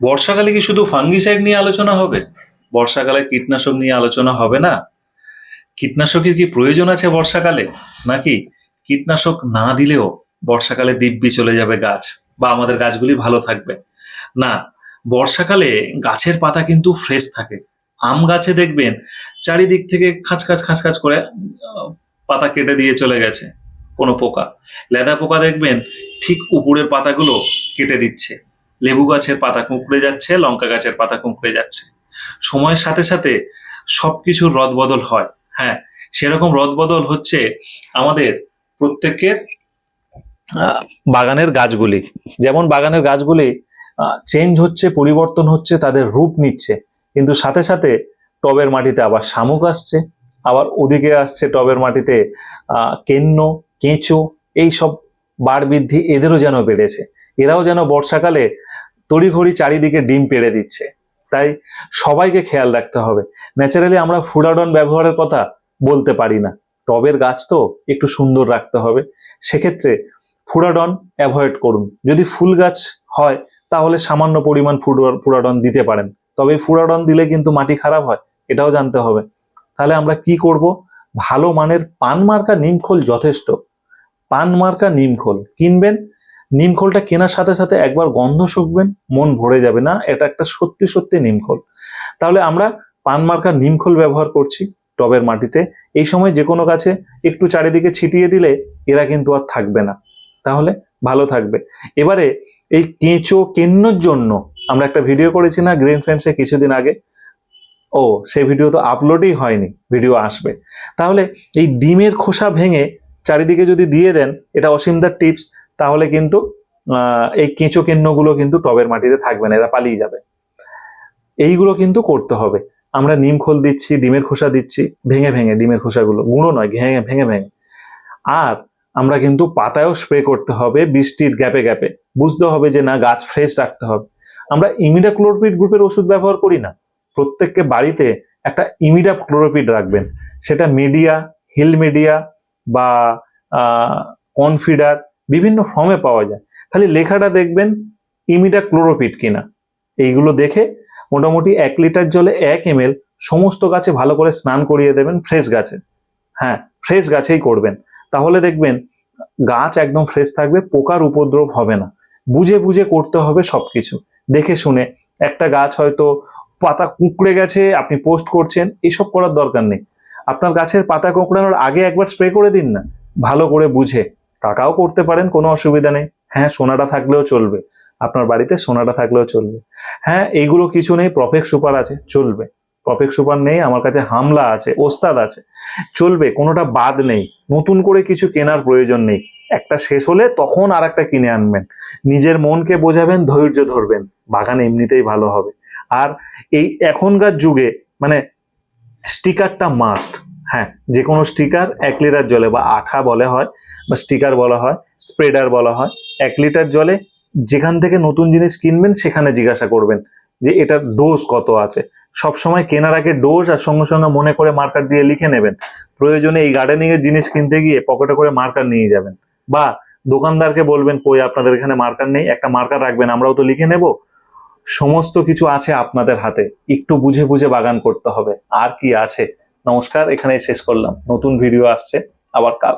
বর্ষাকালে কি শুধু ফাঙ্গিসাইড নিয়ে আলোচনা হবে? বর্ষাকালে কীটনাশক নিয়ে আলোচনা হবে না? কীটনাশকের কি প্রয়োজন আছে বর্ষাকালে? নাকি কীটনাশক না দিলেও বর্ষাকালে দিব্যি চলে যাবে গাছ বা আমাদের গাছগুলি ভালো থাকবে? না, বর্ষাকালে গাছের পাতা কিন্তু ফ্রেশ থাকে। আম গাছে দেখবেন চারিদিক থেকে খাঁচ খাঁচ খাঁচ খাঁচ করে পাতা কেটে দিয়ে চলে গেছে কোনো পোকা। লেদা পোকা দেখবেন ঠিক উপরের পাতাগুলো কেটে দিচ্ছে। লেবু গাছের পাতা কুঁকড়ে যাচ্ছে, লঙ্কা গাছের পাতা কুঁকড়ে যাচ্ছে। সময়ের সাথে সাথে সবকিছুর রদবদল হয়। হ্যাঁ সেরকম রদবদল হচ্ছে আমাদের প্রত্যেকের বাগানের গাছগুলি। যেমন বাগানের গাছগুলি চেঞ্জ হচ্ছে, পরিবর্তন হচ্ছে, তাদের রূপ নিচ্ছে। কিন্তু সাথে সাথে টবের মাটিতে আবার শামুক আসছে, আবার ওদিকে আসছে টবের মাটিতে কেন্ন, কেঁচো এই সব বার বৃদ্ধি এদেরও যেন বেড়েছে। এরাও যেন বর্ষাকালে তড়িঘড়ি চারিদিকে ডিম পেড়ে দিচ্ছে। তাই সবাইকে খেয়াল রাখতে হবে। ন্যাচারালি আমরা ফুডাডন ব্যবহারের কথা বলতে পারি না। টবের গাছ তো একটু সুন্দর রাখতে হবে। সেক্ষেত্রে ফুডাডন অ্যাভয়েড করুন। যদি ফুল গাছ হয়, তাহলে সামান্য পরিমাণ ফুডাডন দিতে পারেন। তবে ফুডাডন দিলে কিন্তু মাটি খারাপ হয়, এটাও জানতে হবে। তাহলে আমরা কি করব? ভালো মানের পান মার্কা নিমখোল যথেষ্ট। পান মার্কা নিমখোল কিনবেন নিমখোলটা কেনার সাথে সাথে একবার গন্ধ শুকবেন, মন ভরে যাবে না, এটা একটা সত্যি সত্যি নিমখোল তাহলে আমরা পান মার্কা নিমখোল ব্যবহার করছি টবের মাটিতে। এই সময় যে কোনো গাছে একটু চারিদিকে ছিটিয়ে দিলে এরা কিন্তু আর থাকবে না। তাহলে ভালো থাকবে। এবারে এই কেঁচো কেন্নর জন্য আমরা একটা ভিডিও করেছি না গ্রিন ফ্রেন্ডসে কিছুদিন আগে। ও সেই ভিডিও তো আপলোডই হয়নি, ভিডিও আসবে। তাহলে এই ডিমের খোসা ভেঙে চারিদিকে যদি দিয়ে দেন, এটা অসীমদার টিপস, তাহলে কিন্তু এই কেঁচো কেন্নগুলো কিন্তু টবের মাটিতে থাকবে না, এরা পালিয়ে যাবে। এইগুলো কিন্তু করতে হবে। আমরা নিম খোল দিচ্ছি, ডিমের খোসা দিচ্ছি, ভেঙে ভেঙে, ডিমের খোসাগুলো, গুঁড়ো নয়, ভেঙে ভেঙে ভেঙে। আর আমরা কিন্তু পাতায়ও স্প্রে করতে হবে বৃষ্টির গ্যাপে গ্যাপে। বুঝতে হবে যে না, গাছ ফ্রেশ রাখতে হবে। আমরা ইমিডা ক্লোরোপিড গ্রুপের ওষুধ ব্যবহার করি না। প্রত্যেককে বাড়িতে একটা ইমিডা ক্লোরোপিড রাখবেন। সেটা মিডিয়া, হিল মিডিয়া বা কনফিডার বিভিন্ন ফর্মে পাওয়া যায়। খালি লেখাটা দেখবেন ইমিডা ক্লোরোপিড কিনা। এইগুলো দেখে মোটামুটি এক লিটার জলে এক এম সমস্ত গাছে ভালো করে স্নান করিয়ে দেবেন ফ্রেশ গাছে। হ্যাঁ ফ্রেশ গাছেই করবেন। তাহলে দেখবেন, গাছ একদম ফ্রেশ থাকবে, পোকার উপদ্রব হবে না। বুঝে বুঝে করতে হবে সবকিছু। দেখে শুনে একটা গাছ হয়তো পাতা কুঁকড়ে গেছে, আপনি পোস্ট করছেন, এসব করার দরকার নেই। আপনার গাছের পাতা কোঁকড়ানোর আগে একবার স্প্রে করে দিন না। ভালো করে বুঝে। টাকাও করতে পারেন, কোনো অসুবিধা নেই। হ্যাঁ সোনাটা থাকলেও চলবে। আপনার বাড়িতে সোনাটা থাকলেও চলবে। হ্যাঁ এইগুলো কিছু নেই প্রফেক্ট সুপার আছে, চলবে। প্রফেক্ট সুপার নেই, আমার কাছে হামলা আছে, ওস্তাদ আছে। চলবে, কোনোটা বাদ নেই। নতুন করে কিছু কেনার প্রয়োজন নেই। একটা শেষ হলে তখন আর একটা কিনে আনবেন। নিজের মনকে বোঝাবেন, ধৈর্য ধরবেন। বাগান এমনিতেই ভালো হবে। আর এই এখনকার যুগে মানে স্টিকারটা মাস্ট হ্যাঁ যে কোনো স্টিকার এক লিটার জলে বা আঠা বলে হয়, বা স্টিকার বলা হয়, স্প্রেডার বলা হয়, এক লিটার জলে যেখান থেকে নতুন জিনিস কিনবেন সেখানে জিজ্ঞাসা করবেন যে এটার ডোজ কত আছে। সব সময় কেনার আগে ডোজ আর সঙ্গে সঙ্গে মনে করে মার্কার দিয়ে লিখে নেবেন। প্রয়োজনে এই গার্ডেনিং এর জিনিস কিনতে গিয়ে পকেটে করে মার্কার নিয়ে যাবেন। বা দোকানদারকে বলবেন, কই, আপনাদের এখানে মার্কার নেই, একটা মার্কার রাখবেন, আমরাও তো লিখে নেব। সমস্ত কিছু আছে আপনাদের হাতে। একটু বুঝে বুঝে বাগান করতে হবে। আর কি আছে? নমস্কার, এখানেই শেষ করলাম। নতুন ভিডিও আসছে। আবার কাল।